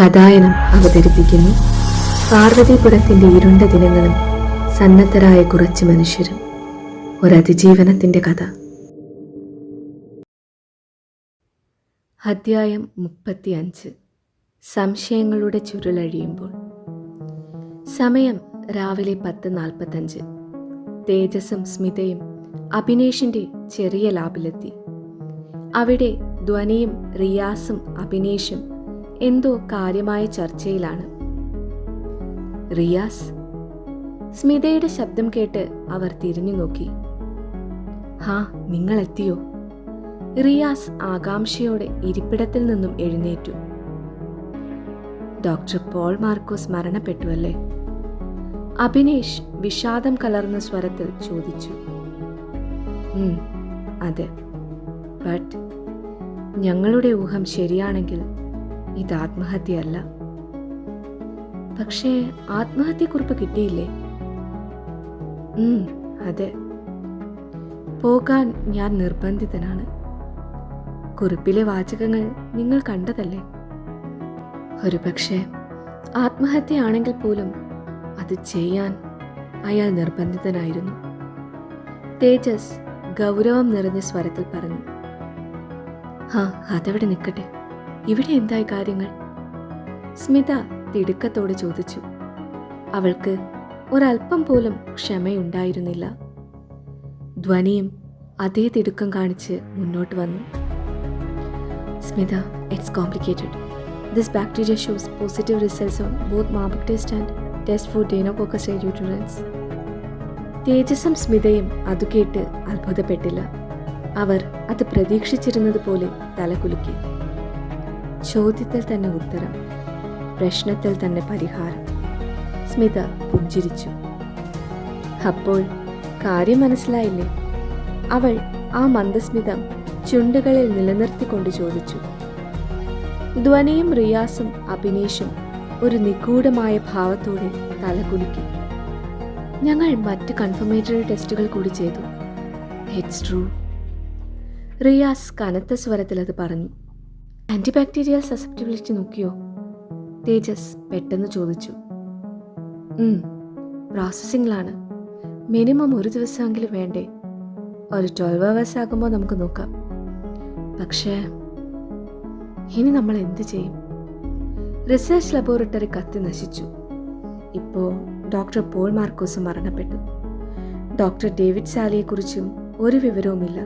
കഥായനം അവതരിപ്പിക്കുന്നു. പാർവതിപുരത്തിന്റെ ഇരുണ്ട ദിനങ്ങളും സന്നദ്ധരായ കുറച്ച് മനുഷ്യരും. ഒരതിജീവനത്തിന്റെ കഥ. അധ്യായം മുപ്പത്തിയഞ്ച്. സംശയങ്ങളുടെ ചുരുളഴിയുമ്പോൾ. സമയം രാവിലെ പത്ത് നാൽപ്പത്തഞ്ച്. തേജസും സ്മിതയും അഭിനേഷിന്റെ ചെറിയ ലാബിലെത്തി. അവിടെ ധ്വനിയും റിയാസും അഭിനേഷും എന്തോ കാര്യമായ ചർച്ചയിലാണ്. റിയാസ് സ്മിതയുടെ ശബ്ദം കേട്ട് അവർ തിരിഞ്ഞു നോക്കി. ഹാ നിങ്ങൾ എത്തിയോ റിയാസ് ആകാംക്ഷയോടെ ഇരിപ്പിടത്തിൽ നിന്നും എഴുന്നേറ്റു. ഡോക്ടർ പോൾ മാർക്കോസ് മരണപ്പെട്ടു അല്ലേ അഭിനേഷ് വിഷാദം കലർന്ന സ്വരത്തിൽ ചോദിച്ചു. "ഉം, അതെ. ബട്ട് ഞങ്ങളുടെ ഊഹം ശരിയാണെങ്കിൽ ഇത് ആത്മഹത്യയല്ല പക്ഷേ ആത്മഹത്യക്കുറിപ്പ് കിട്ടിയില്ലേ? അതെ. പോകാൻ ഞാൻ നിർബന്ധിതനാണ്. കുറിപ്പിലെ വാചകങ്ങൾ നിങ്ങൾ കണ്ടതല്ലേ? ഒരു പക്ഷേ ആത്മഹത്യയാണെങ്കിൽ പോലും അത് ചെയ്യാൻ അയാൾ നിർബന്ധിതനായിരുന്നു. തേജസ് ഗൗരവം നിറഞ്ഞ സ്വരത്തിൽ പറഞ്ഞു. ഹാ അതെവിടെ നിൽക്കട്ടെ. ഇവിടെ എന്തായി കാര്യങ്ങൾ? സ്മിത തിടുക്കത്തോടെ ചോദിച്ചു. അവൾക്ക് ഒരൽപ്പം പോലും ക്ഷമയുണ്ടായിരുന്നില്ല. ധ്വനിയും അതേ തിടുക്കം കാണിച്ച് മുന്നോട്ട് വന്നു. Smitha it's complicated this bacteria shows positive results on both mabak test and test for deinococcus uturans തേജസ്സും സ്മിതയും അത് കേട്ട് അത്ഭുതപ്പെട്ടില്ല. അവർ അത് പ്രതീക്ഷിച്ചിരുന്നത് പോലെ തലകുലുക്കി. ചോദ്യത്തിൽ തന്നെ ഉത്തരം പ്രശ്നത്തിൽ തന്നെ പരിഹാരം. സ്മിത പുഞ്ചിരിച്ചു. അപ്പോൾ കാര്യം മനസ്സിലായില്ലേ? അവൾ ആ മന്ദസ്മിതം ചുണ്ടുകളിൽ നിലനിർത്തിക്കൊണ്ട് ചോദിച്ചു. ധ്വനിയും റിയാസും അഭിനേഷും ഒരു നിഗൂഢമായ ഭാവത്തോടെ തലകുലുക്കി. ഞങ്ങൾ മറ്റ് കൺഫർമേറ്ററി ടെസ്റ്റുകൾ കൂടി ചെയ്തു. ഇറ്റ്സ് ട്രൂ റിയാസ് കനത്ത സ്വരത്തിൽ അത് പറഞ്ഞു. ആന്റിബാക്ടീരിയൽ സസെപ്റ്റിബിലിറ്റി നോക്കിയോ? തേജസ് പെട്ടെന്ന് ചോദിച്ചു. പ്രോസസ്സിങ്ങിലാണ് മിനിമം ഒരു ദിവസമെങ്കിലും വേണ്ടേ? ഒരു ട്വൽവ് അവേഴ്സ് ആകുമ്പോൾ നമുക്ക് നോക്കാം. പക്ഷേ ഇനി നമ്മൾ എന്ത് ചെയ്യും? റിസർച്ച് ലബോറട്ടറി കത്തി നശിച്ചു. ഇപ്പോൾ ഡോക്ടർ പോൾ മാർക്കോസ് മരണപ്പെട്ടു. ഡോക്ടർ ഡേവിഡ് സാലിയെക്കുറിച്ചും ഒരു വിവരവുമില്ല.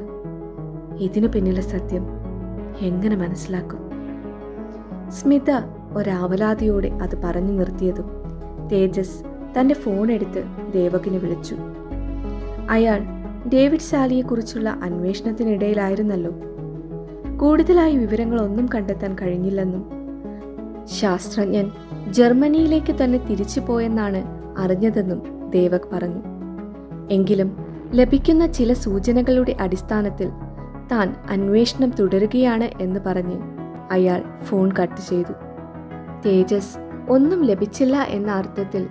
ഇതിനു പിന്നിലെ സത്യം എങ്ങനെ മനസ്സിലാക്കും? സ്മിത ഒരാവലാതിയോടെ അത് പറഞ്ഞു നിർത്തിയതും തേജസ് തന്റെ ഫോൺ എടുത്ത് ദേവകിനെ വിളിച്ചു. അയാൾ ഡേവിഡ് സാലിയെക്കുറിച്ചുള്ള അന്വേഷണത്തിനിടയിലായിരുന്നല്ലോ. കൂടുതലായി വിവരങ്ങളൊന്നും കണ്ടെത്താൻ കഴിഞ്ഞില്ലെന്നും ശാസ്ത്രജ്ഞൻ ജർമ്മനിയിലേക്ക് തന്നെ തിരിച്ചു പോയെന്നാണ് അറിഞ്ഞതെന്നും ദേവക് പറഞ്ഞു. എങ്കിലും ലഭിക്കുന്ന ചില സൂചനകളുടെ അടിസ്ഥാനത്തിൽ താൻ അന്വേഷണം തുടരുകയാണ് എന്ന് പറഞ്ഞ് അയാൾ ഫോൺ കട്ട് ചെയ്തു. തേജസ് ഒന്നും ലഭിച്ചില്ല എന്ന അർത്ഥത്തിൽ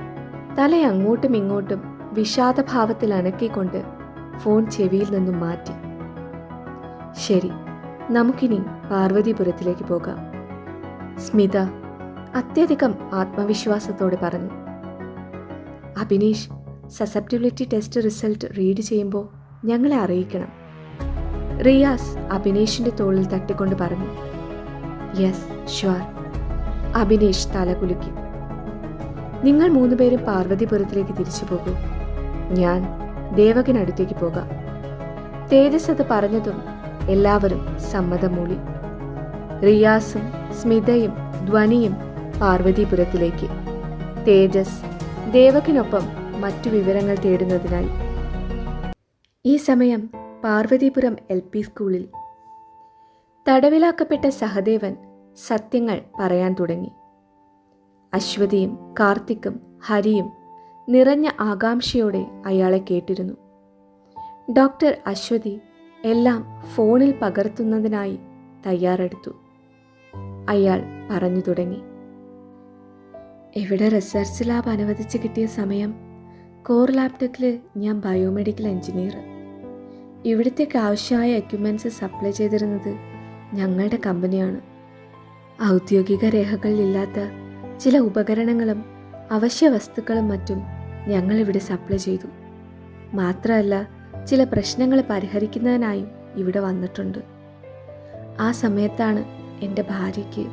തല അങ്ങോട്ടും ഇങ്ങോട്ടും വിഷാദഭാവത്തിൽ അനക്കിക്കൊണ്ട് ഫോൺ ചെവിയിൽ നിന്നും മാറ്റി. ശരി നമുക്കിനി പാർവതിപുരത്തിലേക്ക് പോകാം സ്മിത അത്യധികം ആത്മവിശ്വാസത്തോടെ പറഞ്ഞു. Abhineesh susceptibility test result read ചെയ്യുമ്പോൾ ഞങ്ങളെ അറിയിക്കണം. റിയാസ് അഭിനേഷിന്റെ തോളിൽ തട്ടിക്കൊണ്ട് പറഞ്ഞു യെസ് ഷുവർ അഭിനേഷ് തലകുലുക്കി നിങ്ങൾ മൂന്നുപേരും പാർവതിപുരത്തിലേക്ക് തിരിച്ചു പോകൂ. ഞാൻ ദേവകനടുത്തേക്ക് പോകാം. തേജസ് അത് പറഞ്ഞതും എല്ലാവരും സമ്മതം മൂളി. റിയാസും സ്മിതയും ധ്വനിയും പാർവതിപുരത്തിലേക്ക്. തേജസ് ദേവകിനൊപ്പം മറ്റു വിവരങ്ങൾ തേടുന്നതിനായി. ഈ സമയം പാർവതീപുരം എൽ പി സ്കൂളിൽ. തടവിലാക്കപ്പെട്ട സഹദേവൻ സത്യങ്ങൾ പറയാൻ തുടങ്ങി. അശ്വതിയും കാർത്തിക്കും ഹരിയും നിറഞ്ഞ ആകാംക്ഷയോടെ അയാളെ കേട്ടിരുന്നു. ഡോക്ടർ അശ്വതി എല്ലാം ഫോണിൽ പകർത്തുന്നതിനായി തയ്യാറെടുത്തു. അയാൾ പറഞ്ഞു തുടങ്ങി. എവിടെ റിസർച്ച് ലാബ് അനുവദിച്ച് കിട്ടിയ സമയം? കോർ ലാബ്ടെക്കിൽ ഞാൻ ബയോമെഡിക്കൽ എഞ്ചിനീയർ. ഇവിടത്തേക്ക് ആവശ്യമായ എക്യുപ്മെന്റ്സ് സപ്ലൈ ചെയ്തിരുന്നത് ഞങ്ങളുടെ കമ്പനിയാണ്. ഔദ്യോഗിക രേഖകളിലില്ലാത്ത ചില ഉപകരണങ്ങളും അവശ്യ വസ്തുക്കളും മറ്റും ഞങ്ങളിവിടെ സപ്ലൈ ചെയ്തു. മാത്രമല്ല ചില പ്രശ്നങ്ങൾ പരിഹരിക്കുന്നതിനായും ഇവിടെ വന്നിട്ടുണ്ട്. ആ സമയത്താണ് എന്റെ ഭാര്യയ്ക്ക്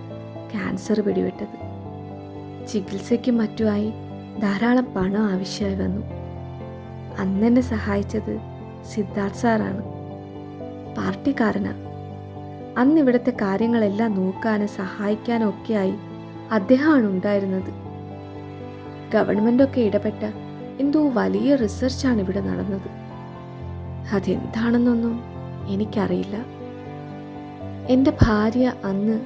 ക്യാൻസർ പിടിപെട്ടത്. ചികിത്സയ്ക്കും മറ്റുമായി ധാരാളം പണം ആവശ്യമായി വന്നു. അന്നെന്നെ സഹായിച്ചത് സിദ്ധാർത്ഥ് സാറാണ്. പാർട്ടിക്കാരനാണ് അന്ന് ഇവിടുത്തെ കാര്യങ്ങളെല്ലാം നോക്കാനും സഹായിക്കാനും ഒക്കെയായി അദ്ദേഹമാണ് ഉണ്ടായിരുന്നത്. ഗവൺമെന്റൊക്കെ ഇടപെട്ട എന്തോ വലിയ റിസർച്ചാണ് ഇവിടെ നടന്നത്. അതെന്താണെന്നൊന്നും എനിക്കറിയില്ല. എന്റെ ഭാര്യ അന്ന്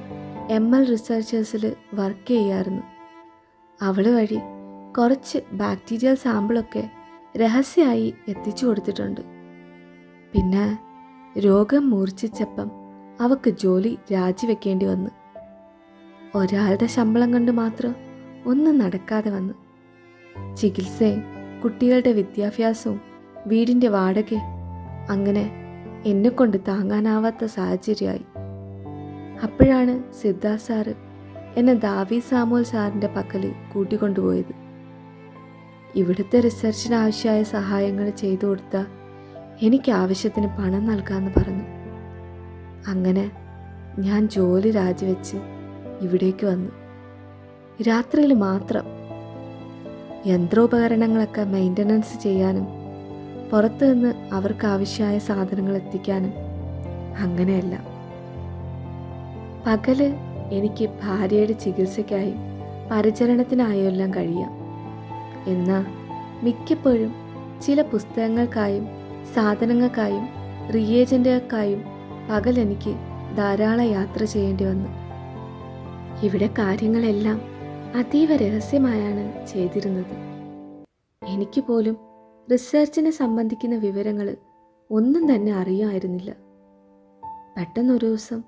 എം എൽ റിസർച്ചേഴ്സിൽ വർക്ക് ചെയ്യായിരുന്നു. അവൾ വഴി കുറച്ച് ബാക്ടീരിയൽ സാമ്പിളൊക്കെ രഹസ്യമായി എത്തിച്ചു കൊടുത്തിട്ടുണ്ട്. പിന്നെ രോഗം മൂർച്ഛിച്ചപ്പം അവക്ക് ജോലി രാജിവെക്കേണ്ടി വന്നു. ഒരാളുടെ ശമ്പളം കൊണ്ട് മാത്രം ഒന്നും നടക്കാതെ വന്നു. ചികിത്സയും കുട്ടികളുടെ വിദ്യാഭ്യാസവും വീടിന്റെ വാടക അങ്ങനെ എന്നെ കൊണ്ട് താങ്ങാനാവാത്ത സാഹചര്യമായി. അപ്പോഴാണ് സിദ്ധാർ സാറ് എന്നെ ദാവി സാമുൽ സാറിന്റെ പക്കൽ കൂട്ടിക്കൊണ്ടുപോയത്. ഇവിടുത്തെ റിസർച്ചിന് ആവശ്യമായ സഹായങ്ങൾ ചെയ്തു കൊടുത്താൽ എനിക്ക് ആവശ്യത്തിന് പണം നൽകാമെന്ന് പറഞ്ഞു. അങ്ങനെ ഞാൻ ജോലി രാജിവെച്ച് ഇവിടേക്ക് വന്നു. രാത്രിയിൽ മാത്രം യന്ത്രോപകരണങ്ങളൊക്കെ മെയിന്റനൻസ് ചെയ്യാനും പുറത്തു നിന്ന് അവർക്ക് ആവശ്യമായ സാധനങ്ങൾ എത്തിക്കാനും അങ്ങനെയല്ല. പകൽ എനിക്ക് ഭാര്യയുടെ ചികിത്സയ്ക്കായി പരിചരണത്തിനായെല്ലാം കഴിയാം. എന്നാൽ മിക്കപ്പോഴും ചില പുസ്തകങ്ങൾക്കായും സാധനങ്ങൾക്കായും റിയേജന്റുകൾക്കായും പകൽ എനിക്ക് ധാരാളം യാത്ര ചെയ്യേണ്ടി വന്നു. ഇവിടെ കാര്യങ്ങളെല്ലാം അതീവ രഹസ്യമായാണ് ചെയ്തിരുന്നത്. എനിക്ക് പോലും റിസർച്ചിനെ സംബന്ധിക്കുന്ന വിവരങ്ങൾ ഒന്നും തന്നെ അറിയാമായിരുന്നില്ല പെട്ടെന്നൊരു ദിവസം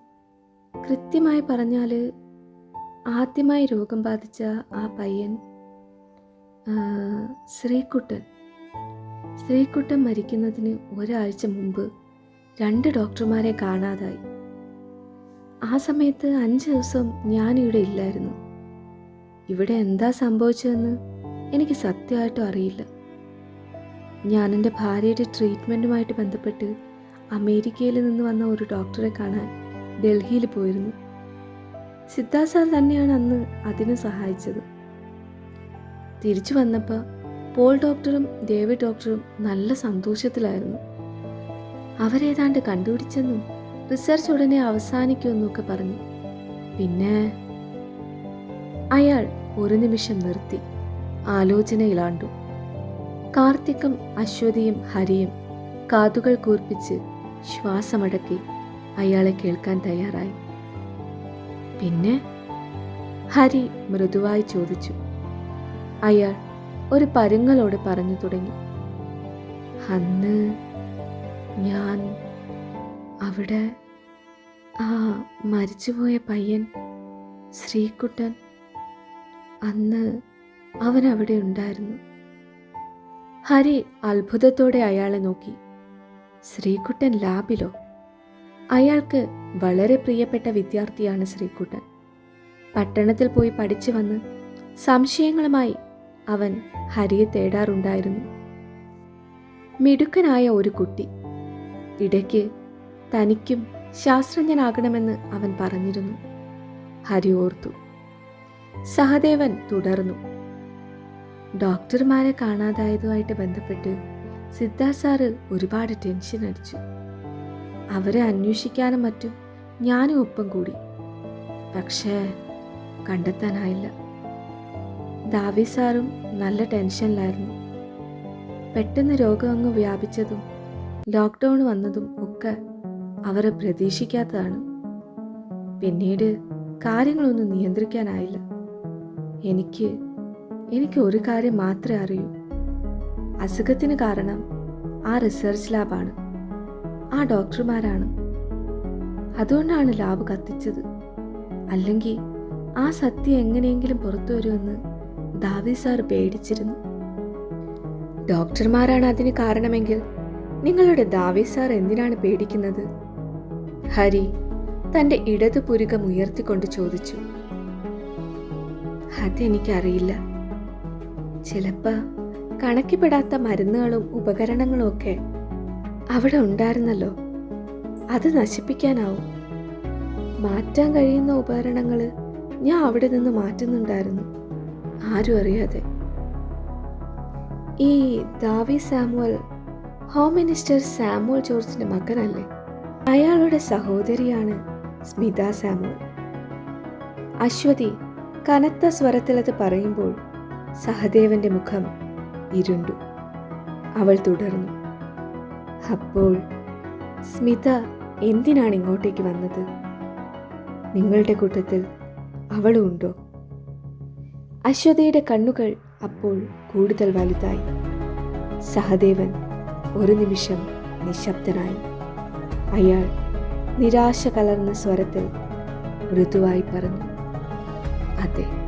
കൃത്യമായി പറഞ്ഞാൽ ആദ്യമായി രോഗം ബാധിച്ച ആ പയ്യൻ ശ്രീകുട്ടൻ. ശ്രീകുട്ടൻ മരിക്കുന്നതിന് ഒരാഴ്ച മുമ്പ് രണ്ട് ഡോക്ടർമാരെ കാണാതായി. ആ സമയത്ത് അഞ്ച് ദിവസം ഞാനിവിടെ ഇല്ലായിരുന്നു. ഇവിടെ എന്താ സംഭവിച്ചതെന്ന് എനിക്ക് സത്യമായിട്ടും അറിയില്ല. ഞാൻ എന്റെ ഭാര്യയുടെ ട്രീറ്റ്മെന്റുമായിട്ട് ബന്ധപ്പെട്ട് അമേരിക്കയിൽ നിന്ന് വന്ന ഒരു ഡോക്ടറെ കാണാൻ ഡൽഹിയിൽ പോയിരുന്നു. സിദ്ധാസാർ സാർ തന്നെയാണ് അന്ന് അതിന് സഹായിച്ചത്. തിരിച്ചു വന്നപ്പോൾ പോൾ ഡോക്ടറും ഡേവിഡ് ഡോക്ടറും നല്ല സന്തോഷത്തിലായിരുന്നു. അവരേതാണ്ട് കണ്ടുപിടിച്ചെന്നും റിസർച്ച് ഉടനെ അവസാനിക്കുമെന്നൊക്കെ പറഞ്ഞു. പിന്നെ അയാൾ ഒരു നിമിഷം നിർത്തി. ആലോചനയിലാണ്ടു. കാർത്തിക്കും അശ്വതിയും ഹരിയും കാതുകൾ കൂർപ്പിച്ച് ശ്വാസമടക്കി അയാളെ കേൾക്കാൻ തയ്യാറായി. പിന്നെ ഹരി മൃദുവായി ചോദിച്ചു. അയാൾ ഒരു പരുങ്ങലോട് പറഞ്ഞു തുടങ്ങി. അന്ന് ഞാൻ അവിടെ ആ മരിച്ചുപോയ പയ്യൻ ശ്രീകുട്ടൻ അന്ന് അവൻ അവിടെ ഉണ്ടായിരുന്നു. ഹരി അത്ഭുതത്തോടെ അയാളെ നോക്കി. ശ്രീകുട്ടൻ ലാബിലോ? അയാൾക്ക് വളരെ പ്രിയപ്പെട്ട വിദ്യാർത്ഥിയാണ് ശ്രീകുട്ടൻ. പട്ടണത്തിൽ പോയി പഠിച്ചു വന്ന് സംശയങ്ങളുമായി അവൻ ഹരിയെ തേടാറുണ്ടായിരുന്നു. മിടുക്കനായ ഒരു കുട്ടി. ഇടയ്ക്ക് തനിക്കും ശാസ്ത്രജ്ഞനാകണമെന്ന് അവൻ പറഞ്ഞിരുന്നു. ഹരി ഓർത്തു. സഹദേവൻ തുടർന്നു. ഡോക്ടർമാരെ കാണാതായതുമായിട്ട് ബന്ധപ്പെട്ട് സിദ്ധാസാറ് സാറ് ഒരുപാട് ടെൻഷൻ അടിച്ചു. അവരെ അന്വേഷിക്കാനും മറ്റും ഞാനും ഒപ്പം കൂടി. പക്ഷേ കണ്ടെത്താനായില്ല. ദാവി സാറും നല്ല ടെൻഷനിലായിരുന്നു. പെട്ടെന്ന് രോഗം അങ്ങ് വ്യാപിച്ചതും ലോക്ക്ഡൗൺ വന്നതും ഒക്കെ അവരെ പ്രതീക്ഷിക്കാത്തതാണ്. പിന്നീട് കാര്യങ്ങളൊന്നും നിയന്ത്രിക്കാനായില്ല. എനിക്ക് എനിക്ക് ഒരു കാര്യം മാത്രമേ അറിയൂ. അസുഖത്തിന് കാരണം ആ റിസർച്ച് ലാബാണ്. ആ ഡോക്ടർമാരാണ്. അതുകൊണ്ടാണ് ലാബ് കത്തിച്ചത്. അല്ലെങ്കിൽ ആ സത്യം എങ്ങനെയെങ്കിലും പുറത്തു വരുമെന്ന് ദാവി സാർ പേടിച്ചിരുന്നു. ഡോക്ടർമാരാണ് അതിന് കാരണമെങ്കിൽ നിങ്ങളുടെ ദാവി സാർ എന്തിനാണ് പേടിക്കുന്നത്? ഹരി തന്റെ ഇടതു പുരുകം ഉയർത്തിക്കൊണ്ട് ചോദിച്ചു. അതെനിക്കറിയില്ല. ചിലപ്പോ കണക്കിപ്പെടാത്ത മരുന്നുകളും ഉപകരണങ്ങളും ഒക്കെ അവിടെ ഉണ്ടായിരുന്നല്ലോ. അത് നശിപ്പിക്കാനാവും. മാറ്റാൻ കഴിയുന്ന ഉപകരണങ്ങൾ ഞാൻ അവിടെ നിന്ന് മാറ്റുന്നുണ്ടായിരുന്നു. ആരും അറിയാതെ. ഈ Davi Samuel home minister Samuel ജോർജിന്റെ മകനല്ലേ? അയാളുടെ സഹോദരിയാണ് സ്മിത സാമുവൽ. അശ്വതി കനത്ത സ്വരത്തിലത് പറയുമ്പോൾ സഹദേവന്റെ മുഖം ഇരുണ്ടു. അവൾ തുടർന്നു. അപ്പോൾ സ്മിത എന്തിനാണ് ഇങ്ങോട്ടേക്ക് വന്നത്? നിങ്ങളുടെ കൂട്ടത്തിൽ അവളും ഉണ്ടോ അശ്വതിയുടെ കണ്ണുകൾ അപ്പോൾ കൂടുതൽ വലുതായി. സഹദേവൻ ഒരു നിമിഷം നിശബ്ദനായി. അയാൾ നിരാശ കലർന്ന സ്വരത്തിൽ മൃദുവായി പറഞ്ഞു അതെ